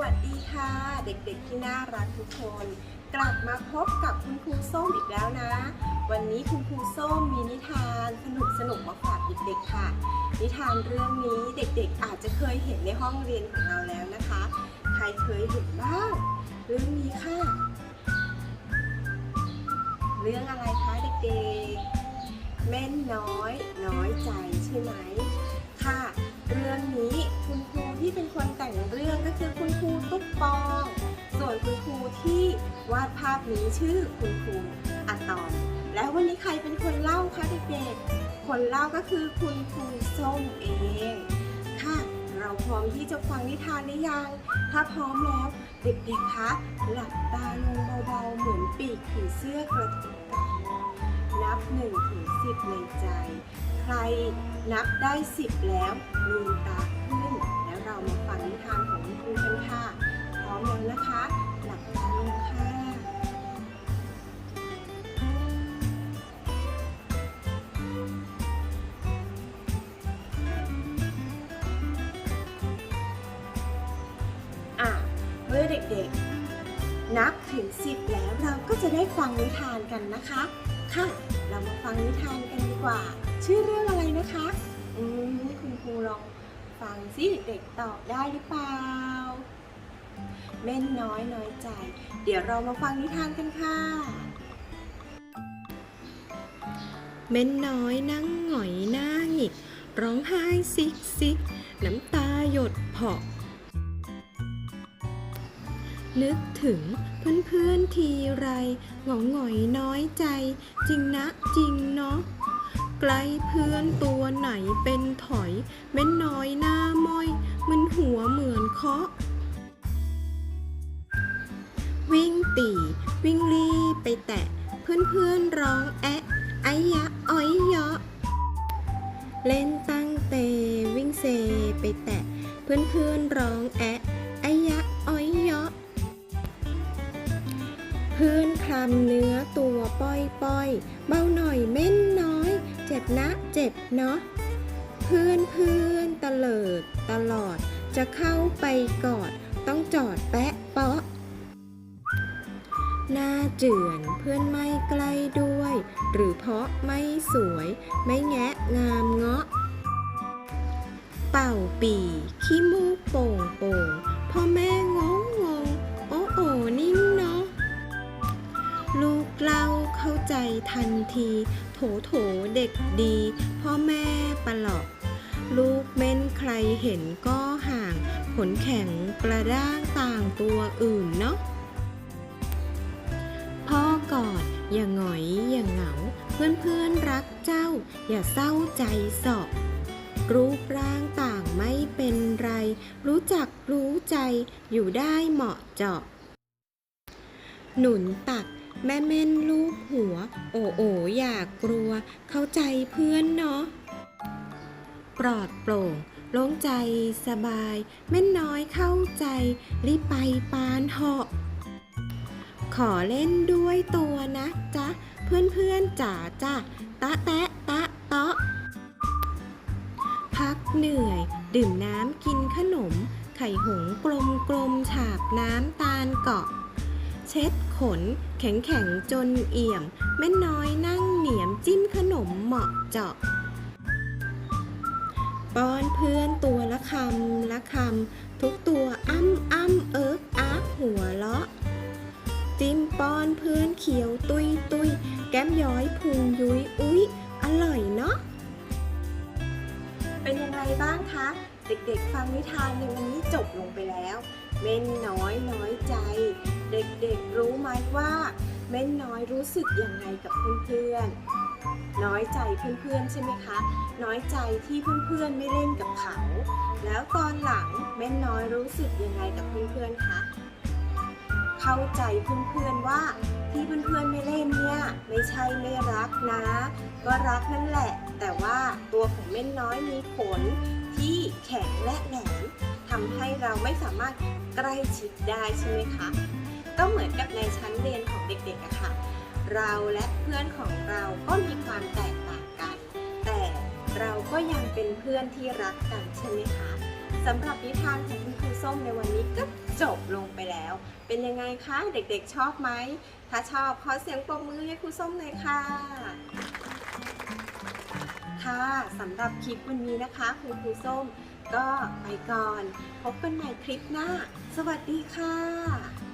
วัสดีค่ะ เด็กๆที่น่ารักทุกคน กลับมาพบกับคุณครูส้มอีกแล้วนะ วันนี้คุณครูส้มมีนิทานสนุกสนุกมาฝากเด็กๆค่ะ นิทานเรื่องนี้เด็กๆ อาจจะเคยเห็นในห้องเรียนของเราแล้วนะคะ ใครเคยเห็นบ้างเรื่องนี้ค่ะ เรื่องอะไรคะเด็กๆแม่นน้อยน้อยใจใช่ไหมค่ะ เรื่องนี้คุณครูที่เป็นคนแต่ง ที่วาดภาพนี้ชื่อคุณครูอะตอม แล้ววันนี้ใครเป็นคนเล่าคะเด็กๆ คนเล่าก็คือคุณครูส้มเอง ค่ะ เราพร้อมที่จะฟังนิทานหรือยัง ถ้าพร้อมแล้วเด็กๆ คะหลับตาลงเบาๆ เหมือนปีกผีเสื้อกระตุกตานับหนึ่งถึงสิบในใจ ใครนับได้สิบแล้วลืมตาขึ้น แล้วเรามาฟังนิทานของคุณครูกันค่ะ พร้อมแล้วนะคะ อะเมื่อเด็กๆ นับถึงสิบแล้วเราก็จะได้ฟังนิทานกันนะคะ ค่ะ เรามาฟังนิทานกันดีกว่า ชื่อเรื่องอะไรนะคะ อืมคุณครูลองฟังซิเด็กๆตอบได้หรือเปล่า เม่นน้อยน้อยใจ เดี๋ยวเรามาฟังนิทานกันค่ะ เม้นน้อยนั่งหงอยหน้าหงิก ร้องไห้ซิกซิก น้ำตาหยดเพาะนึกถึงเพื่อนๆทีไรหงอหงอยน้อยใจ จริงนะจริงเนาะไกลเพื่อนตัวไหนเป็นถอย เม้นน้อยหน้าม้อย มึนหัวเหมือนเคาะ ตีวิ่งรีบไปแตะ เพื่อนๆร้องแอะไอยะอ้อยยะเล่นตั้งเตวิ่งเซไปแตะ เพื่อนๆร้องแอะไอยะอ้อยยะเพื่อนคลำเนื้อตัวป้อยป้อยเบาหน่อยเม่นน้อย เจ็บนะเจ็บเนาะเพื่อนเพื่อนตะเลิดตลอดจะเข้าไปกอดต้องจอดแปะเปาะ หน้าเจือนเพื่อนไม่ใกล้ด้วย หรือเพราะไม่สวย ไม่แงะงามเงาะ เป่าปีขี้มูกโป่งโป่งพ่อแม่งงงงโอ้โอนิ่งเนาะลูกเล่าเข้าใจทันที โถโถเด็กดี พ่อแม่ปลอบลูกเม่นใครเห็นก็ห่างขนแข็งกระด้างต่างตัวอื่นเนาะ อย่าหงอยอย่าเหงา เพื่อนเพื่อนรักเจ้า อย่าเศร้าใจสอบรูปร่างต่างไม่เป็นไร รู้จักรู้ใจอยู่ได้เหมาะเจาะ หนุนตักแม่เม่นลูกหัว โอโออย่ากลัว เข้าใจเพื่อนเนาะ ปลอดโปร่งโล่งใจสบาย แม่นน้อยเข้าใจ รีบไปปานเหาะ ขอเล่นด้วยตัวนะจ๊ะ เพื่อนๆจ๋าจ้ะตะแตะตะเตาะพักเหนื่อย ดื่มน้ำกินขนม ไข่หงกลมกลมฉาบน้ำตาลเกาะ เช็ดขน แข็งแข็งๆจนเอี่ยม แม่น้อยนั่งเหนียมจิ้มขนมเหมาะเจาะป้อนเพื่อนตัวละคำละคำทุกตัวอ้ำอ้ำเอิกอาร์กหัวเลาะ จิ้มป้อนเพื่อนเขียวตุยตุยแก้มย้อยพุงยุยอุ๊ย อร่อยเนาะ เป็นยังไงบ้างคะ เด็กๆฟังนิทานในวันนี้จบลงไปแล้ว เม่นน้อยน้อยใจ เด็กๆรู้ไหมว่า เม่นน้อยรู้สึกยังไงกับเพื่อนๆ น้อยใจเพื่อนๆใช่ไหมคะ น้อยใจที่เพื่อนๆไม่เล่นกับเขา แล้วตอนหลังเม่นน้อยรู้สึกยังไงกับเพื่อนๆคะ เข้าใจเพื่อนๆว่าที่เพื่อนๆไม่เล่นเนี่ยไม่ใช่ไม่รักนะ ก็รักนั่นแหละ แต่ว่าตัวของเม่นน้อยมีขนที่แข็งและแหลมทำให้เราไม่สามารถใกล้ชิดได้ใช่ไหมคะ ก็เหมือนกับในชั้นเรียนของเด็กๆอะค่ะ เราและเพื่อนของเราก็มีความแตกต่างกัน แต่เราก็ยังเป็นเพื่อนที่รักกันใช่ไหมคะ สำหรับนิทานของคุณครูส้มในวันนี้ก็จบลงไปแล้ว เป็นยังไงคะ เด็กๆชอบไหม ถ้าชอบขอเสียงปรบมือให้ครูส้มหน่อยค่ะ ค่ะสำหรับคลิปวันนี้นะคะคุณครูส้มก็ไปก่อน พบกันใหม่คลิปหน้า สวัสดีค่ะ